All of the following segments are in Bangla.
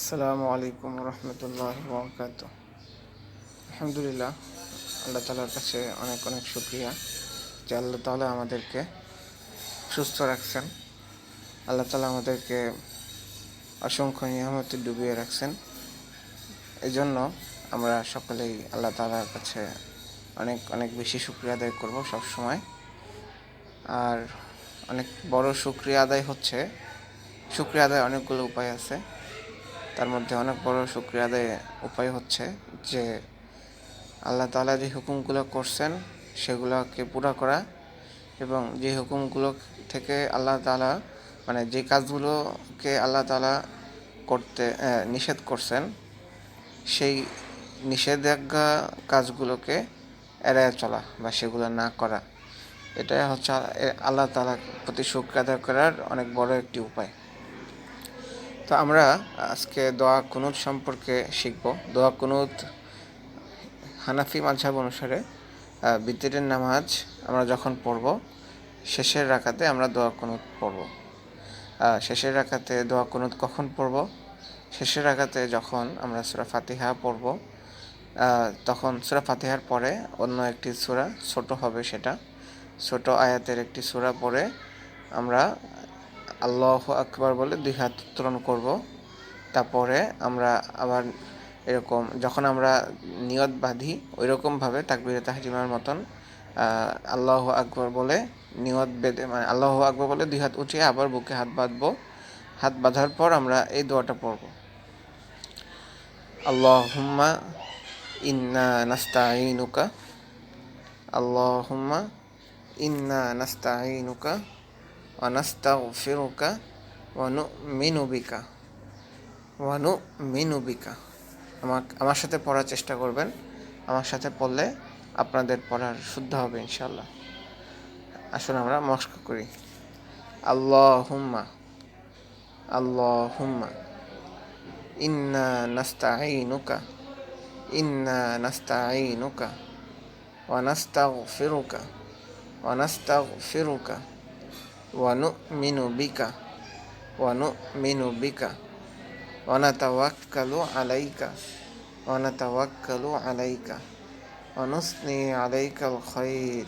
আসসালামু আলাইকুম রহমতুল্লাহ বরকাত আলহামদুলিল্লাহ, আল্লাহ তালার কাছে অনেক অনেক শুক্রিয়া যে আল্লাহ তালা আমাদেরকে সুস্থ রাখছেন। আল্লাহ তালা আমাদেরকে অসংখ্য নিয়ামতে ডুবিয়ে রাখছেন। এই জন্য আমরা সকলেই আল্লাহ তালার কাছে অনেক অনেক বেশি শুক্রিয়া আদায় করব সব সময় আর অনেক বড় শুক্রিয়া আদায় হচ্ছে। শুক্রিয়া আদায় অনেকগুলো উপায় আছে। তার মধ্যে অনেক বড় শুক্রিয়া আদায় উপায় হচ্ছে যে আল্লাহ তালা যে হুকুমগুলো করছেন, সেগুলোকে পুরা করা এবং যে হুকুমগুলো থেকে আল্লাহ তালা মানে যে কাজগুলোকে আল্লাহ তালা করতে নিষেধ করছেন, সেই নিষেধাজ্ঞা কাজগুলোকে এড়ায় চলা বা সেগুলো না করা। এটাই হচ্ছে আল্লাহ তালা প্রতি শুক্র আদায় করার অনেক বড় একটি উপায়। তো আমরা আজকে দোয়া কুনুত সম্পর্কে শিখব। দোয়া কুনুত হানাফি মাঝাব অনুসারে বিতিরের নামাজ আমরা যখন পড়ব, শেষের রাখাতে আমরা দোয়া কুনুত পড়ব। শেষের রাখাতে দোয়া কুনুত কখন পড়ব? শেষের রাখাতে যখন আমরা সুরা ফাতিহা পড়ব তখন সুরা ফাতিহার পরে অন্য একটি সুরা ছোট হবে সেটা। ছোট আয়াতের একটি সুরা পড়ে আমরা আল্লাহ আকবার বলে দুই হাত উত্তোলন করব। তারপরে আমরা আবার এরকম যখন আমরা নিয়ত বাঁধি ওই রকমভাবে তাকবিরে তাহরিমার মতন আল্লাহ আকবর বলে নিয়ত বেঁধে মানে আল্লাহ আকবর বলে দুই হাত উঠিয়ে আবার বুকে হাত বাঁধবো। হাত বাঁধার পর আমরা এই দোয়াটা পড়ব। আল্লাহ হুম্মা ইন্না নাস্তাইনুকা আল্লাহ হুম্মা ইন্না নাস্তাইনুকা ওয়ানাস্তাগফিরুকা ওয়ানুমিনু বিকা ওয়ানুমিনু বিকা আমার সাথে পড়ার চেষ্টা করবেন। আমার সাথে পড়লে আপনাদের পড়ার শুদ্ধ হবে ইনশাল্লাহ আসুন আমরা মস্ক করি। আল্লাহ হুম্মা আল্লাহ হুম্মা ইন্না নাস্তাইনুকা ইন্না নাস্তাইনুকা ওয়ানাস্তাগফিরুকা ওয়ানাস্তাগফিরুকা ونؤمن بك ونؤمن بك ونتوكل عليك ونتوكل عليك ونثني عليك الخير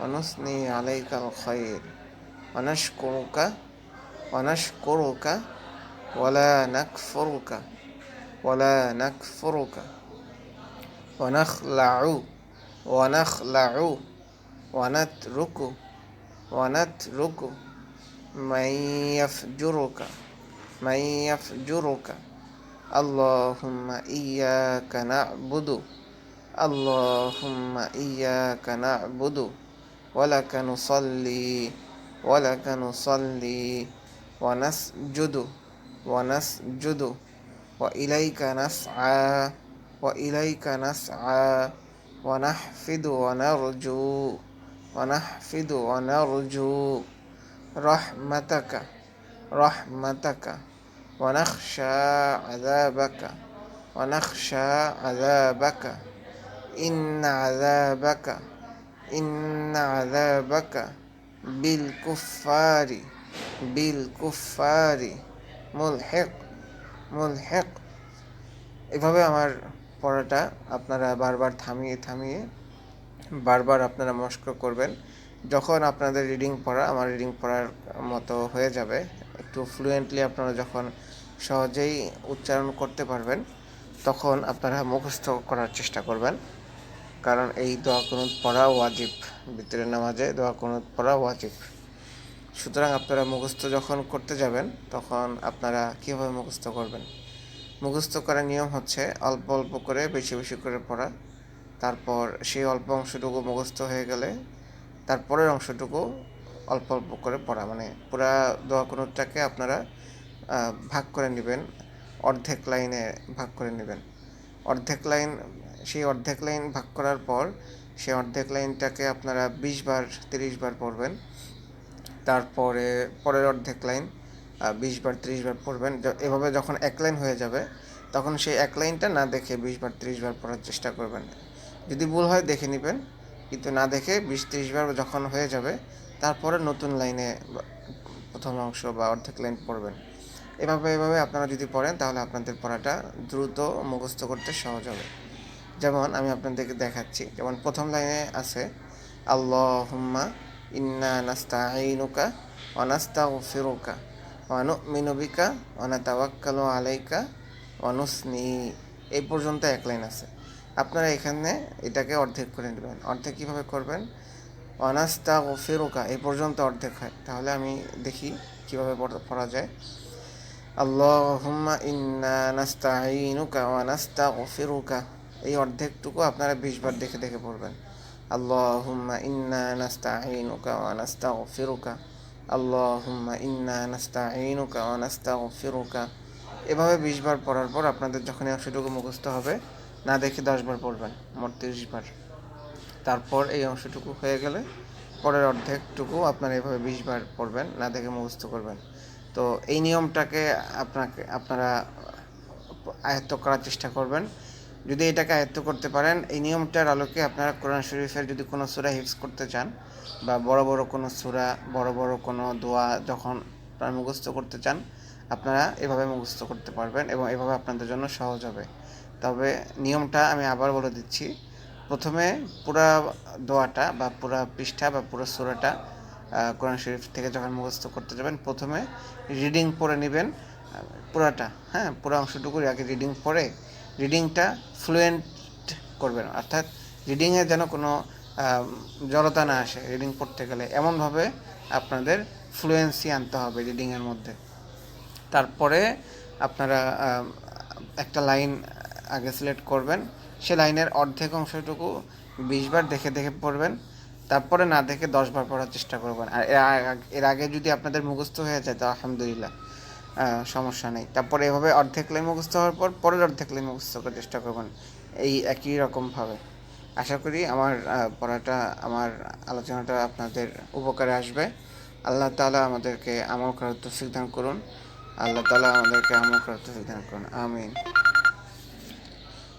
ونثني عليك الخير ونشكرك ونشكرك ولا نكفرك ولا نكفرك ونخلع ونخلع ونترك ونترك من يفجرك من يفجرك. اللهم إياك نعبد. اللهم إياك نعبد. ولك نصلي ولك نصلي ونسجد ونسجد. وإليك نسعى وإليك نسعى. ونحفد ونرجو. ونحفد ونرجو رحمتك رحمتك ونخشى عذابك ونخشى عذابك إن عذابك إن عذابك بالكفار بالكفار ملحق ملحق এভাবে আমার পড়াটা আপনারা বারবার থামিয়ে থামিয়ে বারবার আপনারা মস্ক করবেন। যখন আপনাদের রিডিং পড়া, আমার রিডিং পড়ার মতো হয়ে যাবে। একটু ফ্লুয়েন্টলি আপনারা যখন সহজেই উচ্চারণ করতে পারবেন, তখন আপনারা মুখস্থ করার চেষ্টা করবেন। কারণ এই দোয়া কুনুত পড়া ওয়াজিব। ভিতরে নামাজে দোয়া কুনুত পড়া ওয়াজিব। সুতরাং আপনারা মুখস্থ যখন করতে যাবেন, তখন আপনারা কীভাবে মুখস্থ করবেন? মুখস্থ করার নিয়ম হচ্ছে অল্প অল্প করে, বেশি বেশি করে পড়া। তারপর সেই অল্প অংশটুকু মুখস্থ হয়ে গেলে তারপরের অংশটুকু অল্প অল্প করে পড়া মানে পুরা দোয়া কোনোটাকে আপনারা ভাগ করে নেবেন, অর্ধেক লাইনে ভাগ করে নেবেন। অর্ধেক লাইন, সেই অর্ধেক লাইন ভাগ করার পর সেই অর্ধেক লাইনটাকে আপনারা বিশ বার, তিরিশ বার পড়বেন। তারপরে পরের অর্ধেক লাইন বিশ বার, ত্রিশ বার পড়বেন। এভাবে যখন এক লাইন হয়ে যাবে, তখন সেই এক লাইনটা না দেখে বিশ বার, ত্রিশ বার পড়ার চেষ্টা করবেন। যদি ভুল হয় দেখে নেবেন। কিন্তু না দেখে বিশ বার যখন হয়ে যাবে, তারপরে নতুন লাইনে প্রথম অংশ বা অর্ধেক লাইন পড়বেন। এভাবে এভাবে আপনারা যদি পড়েন, তাহলে আপনাদের পড়াটা দ্রুত মুখস্থ করতে সহজ হবে। যেমন আমি আপনাদেরকে দেখাচ্ছি, যেমন প্রথম লাইনে আছে, আল্লাহুম্মা ইন্না নাস্তাঈনুকা ওয়া নাস্তাগফিরুকা ওয়া নু'মিনু বিকা ওয়া নাতাওয়াক্কালু আলাইকা ওয়া নুসনি। এই পর্যন্ত এক লাইন আছে। আপনারা এখানে এটাকে অর্ধেক করে নেবেন। অর্ধেক কীভাবে করবেন? অনাস্তা ও ফেরোকা এই পর্যন্ত অর্ধেক হয়। তাহলে আমি দেখি কীভাবে পড়া যায়। আল্লাহুম্মা ইন্না নাস্তাঈনুকা ওয়া নাস্তাগফিরুকা, এই অর্ধেকটুকু আপনারা বিশবার দেখে দেখে পড়বেন। আল্লাহুম্মা ইন্না নাস্তাঈনুকা ওয়া নাস্তাগফিরুকা, আল্লাহুম্মা ইন্না নাস্তাঈনুকা ওয়া নাস্তাগফিরুকা। এভাবে বিশবার পড়ার পর আপনাদের যখন এই অংশটুকু মুখস্থ হবে না দেখে দশবার পড়বেন মোট তিরিশ বার। তারপর এই অংশটুকু হয়ে গেলে পরের অর্ধেকটুকু আপনারা এভাবে বিশবার পড়বেন, না দেখে মুখস্থ করবেন। তো এই নিয়মটাকে আপনাকে, আপনারা আয়ত্ত করার চেষ্টা করবেন। যদি এটাকে আয়ত্ত করতে পারেন, এই নিয়মটার আলোকে আপনারা কোরআন শরীফের যদি কোনো সুরা হিফস করতে চান বা বড় বড় কোনো সুরা, বড় বড় কোনো দোয়া যখন আপনারা মুখস্থ করতে চান, আপনারা এভাবে মুখস্থ করতে পারবেন এবং এভাবে আপনাদের জন্য সহজ হবে। তবে নিয়মটা আমি আবার বলে দিচ্ছি। প্রথমে পুরা দোয়াটা বা পুরা পৃষ্ঠা বা পুরো সুরাটা কোরআন শরীফ থেকে যখন মুখস্থ করতে যাবেন, প্রথমে রিডিং পড়ে নেবেন। পুরাটা হ্যাঁ পুরো অংশটুকুর আগে রিডিং পড়ে রিডিংটা ফ্লুয়েন্ট করবেন। অর্থাৎ রিডিংয়ে যেন কোনো জড়তা না আসে রিডিং পড়তে গেলে। এমনভাবে আপনাদের ফ্লুয়েন্সি আনতে হবে রিডিংয়ের মধ্যে। তারপরে আপনারা একটা লাইন আগে সিলেক্ট করবেন। সে লাইনের অর্ধেক অংশটুকু বিশবার দেখে দেখে পড়বেন। তারপরে না দেখে দশবার পড়ার চেষ্টা করবেন। আর এর আগে যদি আপনাদের মুখস্থ হয়ে যায়, তো আলহামদুলিল্লাহ সমস্যা নেই। তারপরে এভাবে অর্ধেক লাইন মুখস্থ হওয়ার পর পরের অর্ধেক লাইন মুখস্থ করার চেষ্টা করবেন। এই একই রকমভাবে আশা করি আমার পড়াটা, আমার আলোচনাটা আপনাদের উপকারে আসবে। আল্লাহ তালা আমাদেরকে আমল করার তৌফিক দান করুন। আল্লাহ তালা আমাদেরকে আমল করার তৌফিক দান করুন। আমিন।